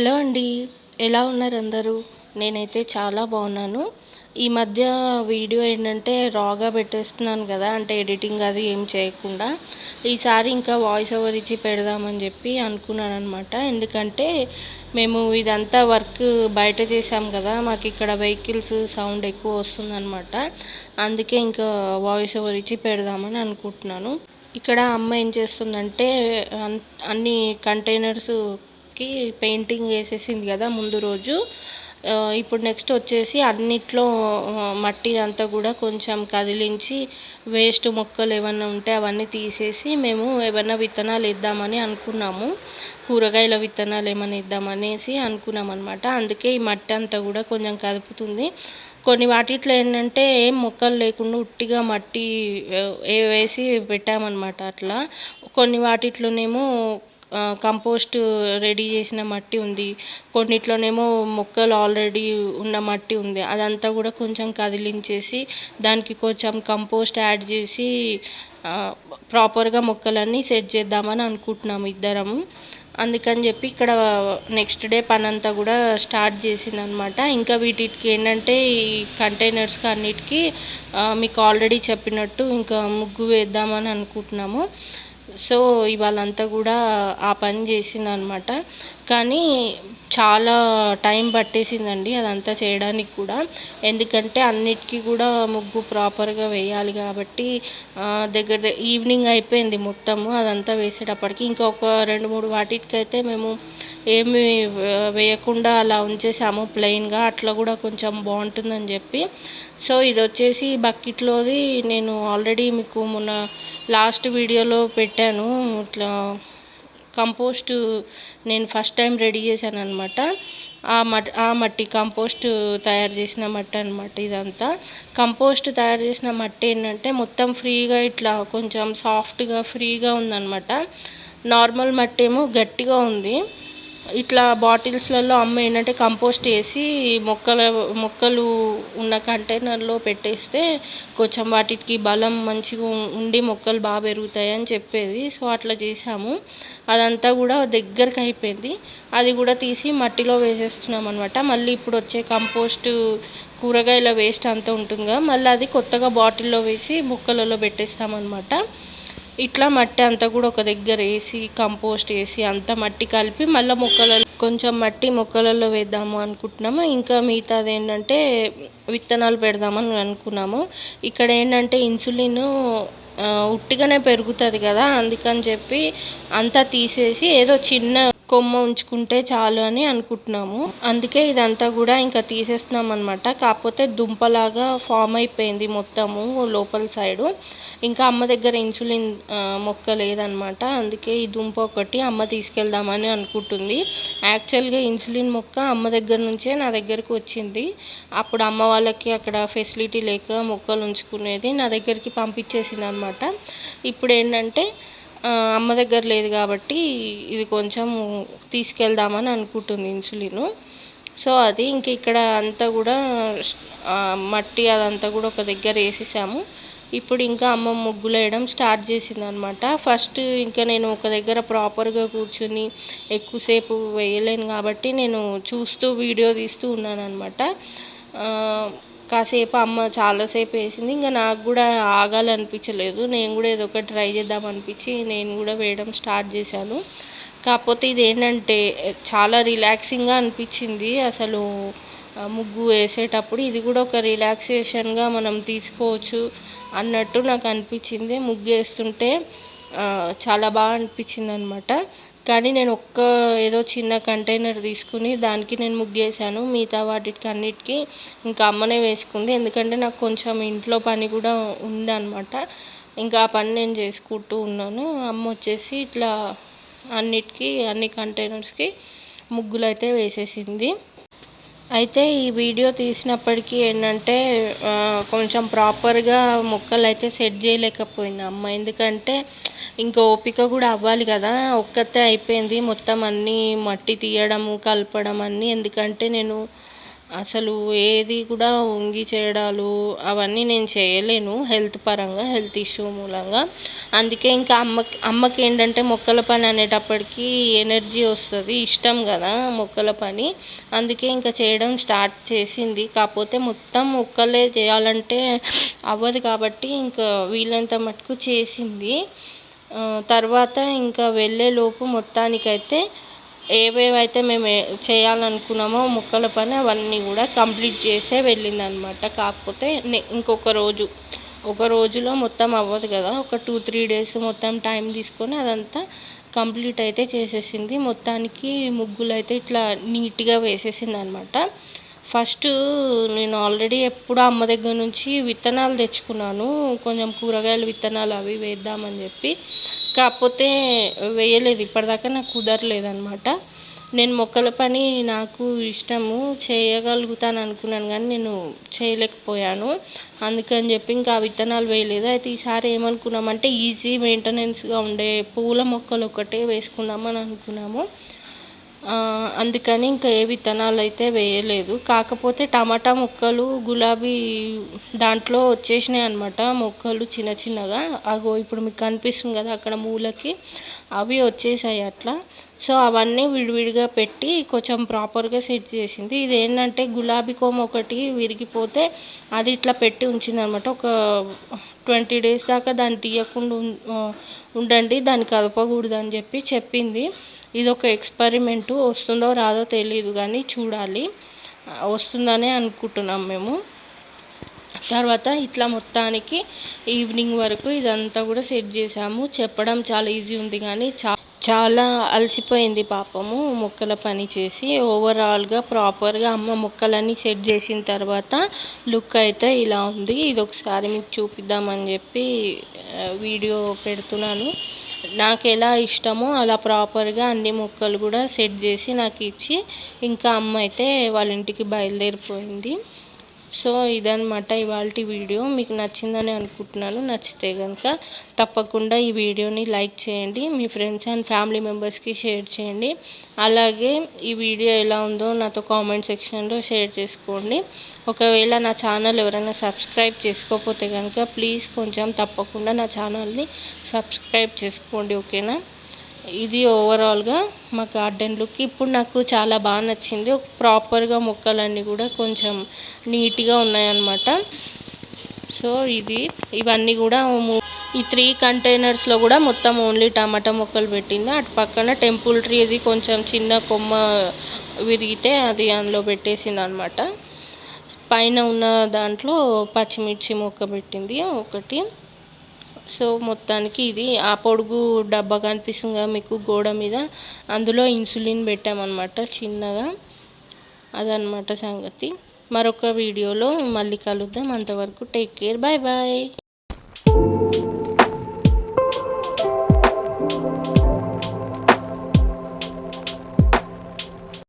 Hello అండి. ఎలా ఉన్నారు అందరూ? నేనైతే చాలా బాగున్నాను. ఈ మధ్య వీడియో ఏంటంటే రాగా పెట్టేస్తున్నాను కదా అంటే ఎడిటింగ్ అది ఏం చేయకుండా. ఈసారి ఇంకా వాయిస్ ఓవర్ ఇచ్చి పెడదామని చెప్పి అనుకున్నాను అనమాట ఎందుకంటే మేము ఇదంతా వర్క్ బయట చేసాం కదా మాకు ఇక్కడ వెహికల్స్ సౌండ్ ఎక్కువ వస్తుందన్నమాట. అందుకే ఇంకా వాయిస్ ఓవర్ ఇచ్చి పెడదామని అనుకుంటున్నాను. ఇక్కడ అమ్మ ఏం చేస్తుందంటే అన్- అన్ని మనకి పెయింటింగ్ వేసేసింది కదా ముందు రోజు. ఇప్పుడు నెక్స్ట్ వచ్చేసి అన్నిట్లో మట్టి అంతా కూడా కొంచెం కదిలించి వేస్ట్ మొక్కలు ఏమైనా ఉంటే అవన్నీ తీసేసి మేము ఏమైనా విత్తనాలు ఇద్దామని అనుకున్నాము. కూరగాయల విత్తనాలు ఏమైనా ఇద్దామనేసి అనుకున్నాం అనమాట అందుకే ఈ మట్టి అంతా కూడా కొంచెం కదుపుతుంది. కొన్ని వాటిట్లో ఏంటంటే ఏం మొక్కలు లేకుండా ఉట్టిగా మట్టి ఏ వేసి పెట్టామన్నమాట అట్లా. కొన్ని వాటిట్లోనేమో కంపోస్ట్ రెడీ చేసిన మట్టి ఉంది. కొన్నిట్లోనేమో మొక్కలు ఆల్రెడీ ఉన్న మట్టి ఉంది. అదంతా కూడా కొంచెం కదిలించేసి దానికి కొంచెం కంపోస్ట్ యాడ్ చేసి ప్రాపర్గా మొక్కలన్నీ సెట్ చేద్దామని అనుకుంటున్నాము ఇద్దరము. అందుకని చెప్పి ఇక్కడ నెక్స్ట్ డే పని అంతా కూడా స్టార్ట్ చేసింది అనమాట ఇంకా వీటికి ఏంటంటే ఈ కంటైనర్స్కి అన్నిటికీ మీకు ఆల్రెడీ చెప్పినట్టు ఇంకా ముగ్గు వేద్దామని అనుకుంటున్నాము. సో ఇవాళంతా కూడా ఆ పని చేసిందనమాట. కానీ చాలా టైం పట్టేసిందండి అదంతా చేయడానికి కూడా. ఎందుకంటే అన్నిటికీ కూడా ముగ్గు ప్రాపర్గా వేయాలి కాబట్టి దగ్గర దగ్గర ఈవినింగ్ అయిపోయింది మొత్తము అదంతా వేసేటప్పటికి. ఇంకొక రెండు మూడు వాటికైతే మేము ఏమి వేయకుండా అలా ఉంచేసాము ప్లెయిన్గా అట్లా కూడా కొంచెం బాగుంటుందని చెప్పి. సో ఇది వచ్చేసి బకెట్లోది నేను ఆల్రెడీ మీకు మొన్న లాస్ట్ వీడియోలో పెట్టాను. ఇట్లా కంపోస్ట్ నేను ఫస్ట్ టైం రెడీ చేశాను అనమాట ఆ మట్ ఆ మట్టి కంపోస్ట్ తయారు చేసిన మట్టి అనమాట ఇదంతా. కంపోస్ట్ తయారు చేసిన మట్టి ఏంటంటే మొత్తం ఫ్రీగా ఇట్లా కొంచెం సాఫ్ట్గా ఫ్రీగా ఉందన్నమాట. నార్మల్ మట్టి ఏమో గట్టిగా ఉంది. ఇట్లా బాటిల్స్లలో అమ్మ ఏంటంటే కంపోస్ట్ వేసి మొక్కల మొక్కలు ఉన్న కంటైనర్లో పెట్టేస్తే కొంచెం వాటికి బలం మంచిగా ఉం- ఉండి మొక్కలు బాగా పెరుగుతాయి అని చెప్పేది. సో అట్లా చేసాము అదంతా కూడా దగ్గరకు అయిపోయింది. అది కూడా తీసి మట్టిలో వేసేస్తున్నాం అనమాట మళ్ళీ ఇప్పుడు వచ్చే కంపోస్ట్ కూరగాయల వేస్ట్ అంతా ఉంటుందిగా. మళ్ళీ అది కొత్తగా బాటిల్లో వేసి మొక్కలలో పెట్టేస్తామన్నమాట. ఇట్లా మట్టి అంతా కూడా ఒక దగ్గర వేసి కంపోస్ట్ వేసి అంతా మట్టి కలిపి మళ్ళీ మొక్కలలో కొంచెం మట్టి మొక్కలలో వేద్దాము అనుకుంటున్నాము. ఇంకా మిగతాది ఏంటంటే విత్తనాలు పెడదామని అనుకున్నాము. ఇక్కడ ఏంటంటే ఇన్సులిన్ ఉట్టిగానే పెరుగుతుంది కదా అందుకని చెప్పి అంతా తీసేసి ఏదో చిన్న కొమ్మ ఉంచుకుంటే చాలు అని అనుకుంటున్నాము. అందుకే ఇదంతా కూడా ఇంకా తీసేస్తున్నాం అనమాట కాకపోతే దుంపలాగా ఫామ్ అయిపోయింది మొత్తము లోపల సైడు. ఇంకా అమ్మ దగ్గర ఇన్సులిన్ మొక్క లేదనమాట అందుకే ఈ దుంప ఒకటి అమ్మ తీసుకెళ్దామని అనుకుంటుంది. యాక్చువల్గా ఇన్సులిన్ మొక్క అమ్మ దగ్గర నుంచే నా దగ్గరకు వచ్చింది. అప్పుడు అమ్మ వాళ్ళకి అక్కడ ఫెసిలిటీ లేక మొక్కలు ఉంచుకునేది నా దగ్గరికి పంపించేసింది అనమాట ఇప్పుడు ఏంటంటే అమ్మ దగ్గర లేదు కాబట్టి ఇది కొంచెం తీసుకెళ్దామని అనుకుంటుంది ఇన్సులిన్. సో అది ఇంక ఇక్కడ అంతా కూడా మట్టి అదంతా కూడా ఒక దగ్గర వేసేసాము. ఇప్పుడు ఇంకా అమ్మ ముగ్గులు వేయడం స్టార్ట్ చేసింది అనమాట ఫస్ట్ ఇంకా నేను ఒక దగ్గర ప్రాపర్గా కూర్చుని ఎక్కువసేపు వేయలేను కాబట్టి నేను చూస్తూ వీడియో తీస్తూ ఉన్నాను అనమాట కాసేపు అమ్మ చాలాసేపు వేసింది. ఇంకా నాకు కూడా ఆగాలనిపించలేదు. నేను కూడా ఏదో ఒకటి ట్రై చేద్దాం అనిపించి నేను కూడా వేయడం స్టార్ట్ చేశాను. కాకపోతే ఇది ఏంటంటే చాలా రిలాక్సింగ్గా అనిపించింది. అసలు ముగ్గు వేసేటప్పుడు ఇది కూడా ఒక రిలాక్సేషన్గా మనం తీసుకోవచ్చు అన్నట్టు నాకు అనిపించింది. ముగ్గు వేస్తుంటే చాలా బాగా అనిపించింది అనమాట కానీ నేను ఒక్క ఏదో చిన్న కంటైనర్ తీసుకుని దానికి నేను ముగ్గేసాను మిగతా వాటికి అన్నిటికీ ఇంకా అమ్మనే వేసుకుంది. ఎందుకంటే నాకు కొంచెం ఇంట్లో పని కూడా ఉందన్నమాట. ఇంకా ఆ పని నేను చేసుకుంటూ ఉన్నాను. అమ్మ వచ్చేసి ఇట్లా అన్నిటికీ అన్ని కంటైనర్స్కి ముగ్గులు అయితే వేసేసింది. అయితే ఈ వీడియో తీసినప్పటికీ ఏంటంటే కొంచెం ప్రాపర్గా మొక్కలు అయితే సెట్ చేయలేకపోయింది అమ్మ. ఎందుకంటే ఇంకా ఓపిక కూడా అవ్వాలి కదా. ఒక్కతే అయిపోయింది. మొత్తం అన్నీ మట్టి తీయడం కలపడం అన్నీ. ఎందుకంటే నేను అసలు ఏది కూడా వంగి చేయడాలు అవన్నీ నేను చేయలేను హెల్త్ పరంగా హెల్త్ ఇష్యూ మూలంగా. అందుకే ఇంకా అమ్మకి అమ్మకి ఏంటంటే మొక్కల పని అనేటప్పటికి ఎనర్జీ వస్తుంది ఇష్టం కదా మొక్కల పని. అందుకే ఇంకా చేయడం స్టార్ట్ చేసింది. కాకపోతే మొత్తం మొక్కలే చేయాలంటే అవ్వదు కాబట్టి ఇంకా వీలంత మటుకు చేసింది. తర్వాత ఇంకా వెళ్ళేలోపు మొత్తానికైతే ఏవేవైతే మేము చేయాలనుకున్నామో మొక్కల పని అవన్నీ కూడా కంప్లీట్ చేసే వెళ్ళిందనమాట కాకపోతే ఇంకొక రోజు ఒక రోజులో మొత్తం అవ్వదు కదా. ఒక టూ త్రీ డేస్ మొత్తం టైం తీసుకొని అదంతా కంప్లీట్ అయితే చేసేసింది. మొత్తానికి ముగ్గులు అయితే ఇట్లా నీట్గా వేసేసింది అనమాట ఫస్ట్ నేను ఆల్రెడీ ఎప్పుడు అమ్మ దగ్గర నుంచి విత్తనాలు తెచ్చుకున్నాను. కొంచెం కూరగాయల విత్తనాలు అవి వేద్దామని చెప్పి. కాకపోతే వేయలేదు. ఇప్పటిదాకా నాకు కుదరలేదనమాట నేను మొక్కల పని నాకు ఇష్టము చేయగలుగుతాను అనుకున్నాను కానీ నేను చేయలేకపోయాను. అందుకని చెప్పి ఇంకా విత్తనాలు వేయలేదు. అయితే ఈసారి ఏమనుకున్నామంటే ఈజీ మెయింటెనెన్స్గా ఉండే పూల మొక్కలు ఒకటే వేసుకుందామని అనుకున్నాము. అందుకని ఇంకా ఏ విత్తనాలు అయితే వేయలేదు. కాకపోతే టమాటా మొక్కలు గులాబీ దాంట్లో వచ్చేసినాయి అనమాట మొక్కలు చిన్న చిన్నగా. అగో ఇప్పుడు మీకు కనిపిస్తుంది కదా అక్కడ మూలకి. అవి వచ్చేసాయి అట్లా. సో అవన్నీ విడివిడిగా పెట్టి కొంచెం ప్రాపర్గా సెట్ చేసింది. ఇది ఏంటంటే గులాబీ కోమ్ ఒకటి విరిగిపోతే అది ఇట్లా పెట్టి ఉంచింది అనమాట ఒక ట్వంటీ డేస్ దాకా దాన్ని తీయకుండా ఉండండి దాన్ని కదపకూడదు అని చెప్పి చెప్పింది. ఇది ఒక ఎక్స్పెరిమెంటు వస్తుందో రాదో తెలియదు కానీ చూడాలి. వస్తుందనే అనుకుంటున్నాం మేము. తర్వాత ఇట్లా మొత్తానికి ఈవినింగ్ వరకు ఇదంతా కూడా సెట్ చేసాము. చెప్పడం చాలా ఈజీ ఉంది కానీ చా చాలా అలసిపోయింది పాపము మొక్కల పని చేసి. ఓవరాల్గా ప్రాపర్గా అమ్మ మొక్కలన్నీ సెట్ చేసిన తర్వాత లుక్ అయితే ఇలా ఉంది. ఇది ఒకసారి మీకు చూపిద్దామని చెప్పి వీడియో పెడుతున్నాను. నాకు ఎలా ఇష్టమో అలా ప్రాపర్గా అన్ని మొక్కలు కూడా సెట్ చేసి నాకు ఇచ్చి ఇంకా అమ్మ అయితే వాళ్ళ ఇంటికి బయలుదేరిపోయింది. సో ఇదనమాట ఇవాళ వీడియో. మీకు నచ్చిందని అనుకుంటున్నాను. నచ్చితే కనుక తప్పకుండా ఈ వీడియోని లైక్ చేయండి. మీ ఫ్రెండ్స్ అండ్ ఫ్యామిలీ మెంబర్స్కి షేర్ చేయండి. అలాగే ఈ వీడియో ఎలా ఉందో నాతో కామెంట్ సెక్షన్లో షేర్ చేసుకోండి. ఒకవేళ నా ఛానల్ ఎవరైనా సబ్స్క్రైబ్ చేసుకోకపోతే కనుక ప్లీజ్ కొంచెం తప్పకుండా నా ఛానల్ని సబ్స్క్రైబ్ చేసుకోండి ఓకేనా? ఇది ఓవరాల్గా మా గార్డెన్ లుక్ ఇప్పుడు నాకు చాలా బాగా నచ్చింది. ప్రాపర్గా మొక్కలన్నీ కూడా కొంచెం నీట్గా ఉన్నాయన్నమాట. సో ఇది ఇవన్నీ కూడా ఈ త్రీ కంటైనర్స్లో కూడా మొత్తం ఓన్లీ టమాటా మొక్కలు పెట్టింది. అటు పక్కన టెంపుల్ ట్రీ ఇది కొంచెం చిన్న కొమ్మ విరిగితే అది అందులో పెట్టేసింది అనమాట పైన ఉన్న దాంట్లో పచ్చిమిర్చి మొక్క పెట్టింది ఒకటి. సో మొత్తానికి ఇది ఆ పొడుగు డబ్బా కనిపిస్తుంది మీకు గోడ మీద. అందులో ఇన్సులిన్ పెట్టామన్నమాట చిన్నగా. అదనమాట సంగతి. మరొక వీడియోలో మళ్ళీ కలుద్దాం. అంతవరకు టేక్ కేర్. Bye bye.